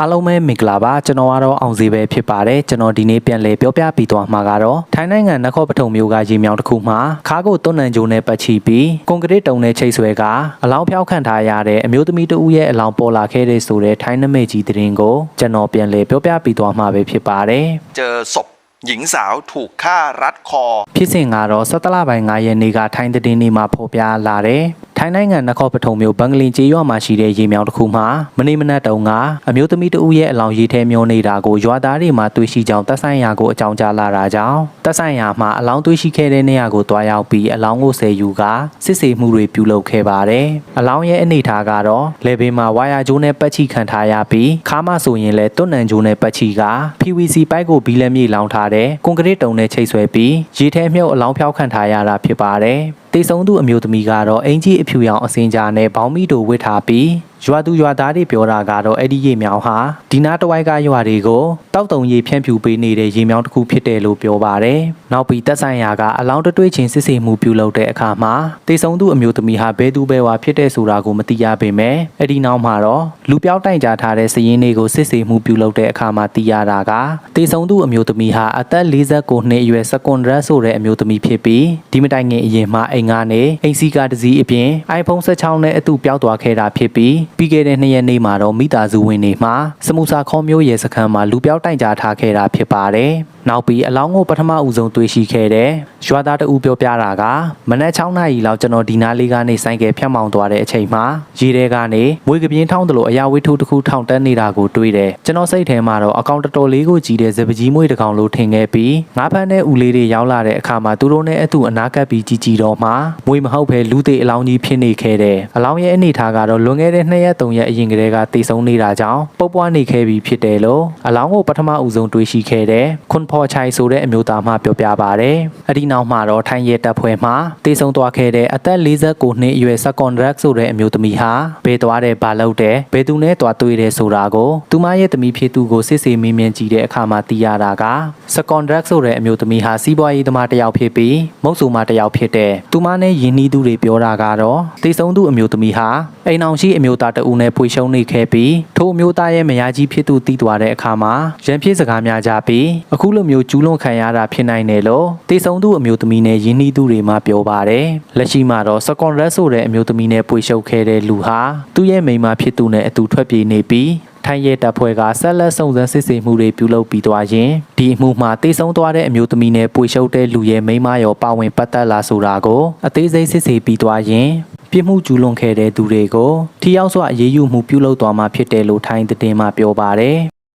အားလုံးပဲမင်္ဂလာပါကျွန်တော်ကတော့အောင်စီပဲဖြစ်ပါတယ်ကျွန်တော်ဒီနေ့ပြန်လည်ပြောပြပြီးသွားမှာကတော့ထိုင်းနိုင်ငံနခေါပထုံမြို့ကရေမြောင်တစ်ခုမှာခါးကိုတွန်းနံဂျိုနဲ့ပတ်ချီပြီးကွန်ကရစ်တုံနဲ့ချိတ်ဆွဲကအလောင်းဖျောက်ခံထားရတဲ့အမျိုးသမီးတဦးရဲ့အလောင်းပေါ်လာခဲ့တဲ့ဆိုတဲ့ထိုင်းနမိတ်ကြီးသတင်းကိုကျွန်တော်ပြန်လည်ပြောပြပြီးသွားမှာပဲဖြစ်ပါတယ် เจอศพหญิงสาวถูกฆ่ารัดคอ ဖြစ်စဉ်ကတော့17လပိုင်း9ရက်နေ့ကထိုင်းသတင်းတွေမှာဖော်ပြလာတယ်။ ထိုင်းနိုင်ငံနခေါပထုံမြို့ဘန်ဂလင်ကျေးရွာမှာရှိတဲ့ရေမြောင်တစ်ခုမှာမနေ့မနက်တုန်းကအမျိုးသမီးတဦးရဲ့အလောင်းရေထဲမျောနေတာကိုရွာသားတွေမှတွေ့ရှိကြောင်းတပ်ဆိုင်ရာကိုအကြောင်းကြားလာတာကြောင့်တပ်ဆိုင်ရာမှအလောင်းတွေ့ရှိခဲ့တဲ့နေရာကိုတွားရောက်ပြီးအလောင်းကိုဆယ်ယူကစစ်ဆေးမှုတွေပြုလုပ်ခဲ့ပါတယ်။အလောင်းရဲ့အနေအထားကတော့လေဘေးမှာဝါယာကြိုးနဲ့ပတ်ချီခံထားရပြီးခါမဆိုရင်လည်းတွန်းနံကြိုးနဲ့ပတ်ချီက PVC ပိုက်ကိုဘီလက်မြေလောင်ထားတဲ့ကွန်ကရစ်တုံနဲ့ချိတ်ဆွဲပြီးရေထဲမြုပ်အလောင်းဖျောက်ခံထားရတာဖြစ်ပါတယ်။ တေဆုံးသူအမျိုးသမီးကတော့အင်ကြီးအဖြူရောင်အစင်ကြားနဲ့ဘောင်းမီတို့ဝစ်ထားပြီး ရွာသူရွာသားတွေပြောတာကတော့အဲ့ဒီရေမြောင်ဟာဒီနာတဝိုက်ကရွာတွေကိုတောက်တုံရေဖြန့်ဖြူပေးနေတဲ့ရေမြောင်တစ်ခုဖြစ်တယ်လို့ပြောပါတယ်။နောက်ပြီးတက်ဆိုင်ရာကအလောင်းတတွေးချင်းစစ်ဆေးမှုပြုလုပ်တဲ့အခါမှာတေဆုံးသူအမျိုးသမီးဟာဘဲသူဘဲဝါဖြစ်တဲ့ဆိုတာကိုမသိရပေမဲ့အဲ့ဒီနောက်မှာတော့လူပြောက်တိုင်ကြထားတဲ့စည်ရင်းတွေကိုစစ်ဆေးမှုပြုလုပ်တဲ့အခါမှာသိရတာကတေဆုံးသူအမျိုးသမီးဟာအသက်49နှစ်အရွယ်စကွန်ရက်ဆိုတဲ့အမျိုးသမီးဖြစ်ပြီးဒီမတိုင်ခင်အရင်မှာအိမ်ကနေအိမ်စီကာတစ်စီးအပြင် iPhone 16နဲ့အတူပျောက်သွားခဲ့တာဖြစ်ပြီးပြီးခဲ့တဲ့နှစ်ရက်နေ့မှာတော့မိသားစုဝင်တွေမှာစမူစာခေါမျိုးရဲစခန်းမှာလူပြောက်တိုင်ကြထားခဲ့တာဖြစ်ပါတယ်။ နောက်ပြီးအလောင်းကိုပထမဦးဆုံးတွေ့ရှိခဲ့တဲ့ရွာသားတဦးပြောပြတာကမနက်6နာရီလောက်ကျွန်တော်ဒီနားလေးကနေဆိုင်ကယ်ဖြတ်မောင်းသွားတဲ့အချိန်မှာရေထဲကနေမွေးကပြင်းထောင်းတယ်လို့အရာဝိထုတစ်ခုထောင်တက်နေတာကိုတွေ့တယ်။ကျွန်တော်စိတ်ထဲမှာတော့အကောင်တော်တော်လေးကိုကြည်တဲ့ဇပကြီးမွေးတစ်ကောင်လို့ထင်ခဲ့ပြီးငါးဖက်တဲ့ဦးလေးတွေရောက်လာတဲ့အခါမှာသူတို့နဲ့အတူအနာကပ်ပြီးကြည်ကြည်တော့မှမွေးမဟုတ်ပဲလူသေးအလောင်းကြီးဖြစ်နေခဲ့တယ်။အလောင်းရဲ့အနေထားကတော့လွန်ခဲ့တဲ့2ရက်3ရက်အရင်ကတည်းကတည်ဆုံးနေတာကြောင့်ပုတ်ပွားနေခဲ့ပြီးဖြစ်တယ်လို့အလောင်းကိုပထမဦးဆုံးတွေ့ရှိခဲ့တဲ့ခွန်ဖော်ချိုင်ဆိုတဲ့အမျိုးသားမှပြောပြပါဗျ။အဒီနောက်မှာတော့ထိုင်းရဲတပ်ဖွဲ့မှတည်ဆုံးသွားခဲ့တဲ့အသက်49နှစ်အရွယ်စကွန်ဒရက်ဆိုတဲ့အမျိုးသမီးဟာဘယ်သွားတဲ့ဘာလုပ်တဲ့ဘယ်သူနဲ့တွားတွေ့တယ်ဆိုတာကိုသူမရဲ့သမီးဖြစ်သူကိုစစ်ဆေးမေးမြန်းကြည့်တဲ့အခါမှာသိရတာကစကွန်ဒရက်ဆိုတဲ့အမျိုးသမီးဟာစီးပွားရေးသမားတစ်ယောက်ဖြစ်ပြီးမုတ်ဆိုမတစ်ယောက်ဖြစ်တဲ့သူမနဲ့ယဉ်နီးသူတွေပြောတာကတော့တည်ဆုံးသူအမျိုးသမီးဟာအိမ်အောင်ရှိအမျိုးသားတဦးနဲ့ပွေရှုံးနေခဲ့ပြီးထိုအမျိုးသားရဲ့မယားကြီးဖြစ်သူတီးသွားတဲ့အခါမှာရန်ဖြစ်စကားများကြပြီးအခုလိုမျိုးကျူးလွန်ခံရတာဖြစ်နိုင်တယ်လို့တည်ဆုံးသူအမျိုးသမီးနဲ့ယဉ်နီးသူတွေမှပြောပါတယ်လက်ရှိမှာတော့စကွန်ရက်ဆိုတဲ့အမျိုးသမီးနဲ့ပွေရှုပ်ခဲ့တဲ့လူဟာသူ့ရဲ့မိန်းမဖြစ်သူနဲ့အတူထွက်ပြေးနေပြီးထိုင်းရဲတပ်ဖွဲ့ကဆက်လက်စုံစမ်းစစ်ဆေးမှုတွေပြုလုပ်ပြီးသွားရင်ဒီအမှုမှာတေဆုံးသွားတဲ့အမျိုးသမီးနဲ့ပွေရှုပ်တဲ့လူရဲ့မိန်းမရောပါဝင်ပတ်သက်လာဆိုတာကိုအသေးစိတ်စစ်ဆေးပြီးသွားရင်ပြစ်မှုကျူးလွန်ခဲ့တဲ့သူတွေကိုထိရောက်စွာအရေးယူမှုပြုလုပ်သွားမှာဖြစ်တယ်လို့ထိုင်းသတင်းမှပြောပါတယ်